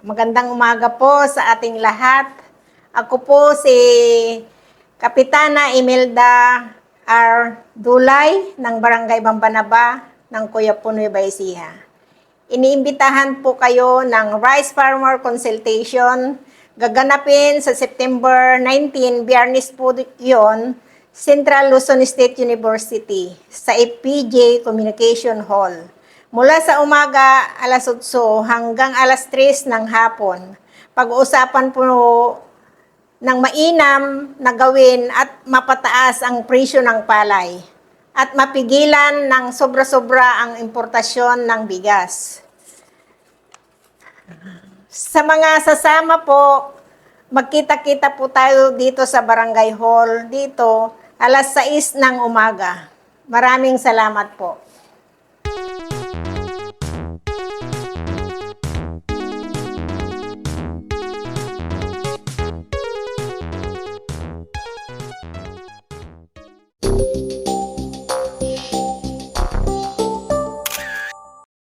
Magandang umaga po sa ating lahat. Ako po si Kapitana Imelda R. Dulay ng Barangay Bambanaba ng Kuya Punoy Baisiha. Iniimbitahan po kayo ng Rice Farmer Consultation. Gaganapin sa September 19, biyernes po yon, Central Luzon State University sa FPJ Communication Hall. Mula sa umaga alas 8 hanggang alas 3 ng hapon. Pag-uusapan po ng mainam na gawin at mapataas ang presyo ng palay at mapigilan ng sobra-sobra ang importasyon ng bigas. Sa mga sasama po, magkita-kita po tayo dito sa Barangay Hall dito alas 6 ng umaga. Maraming salamat po.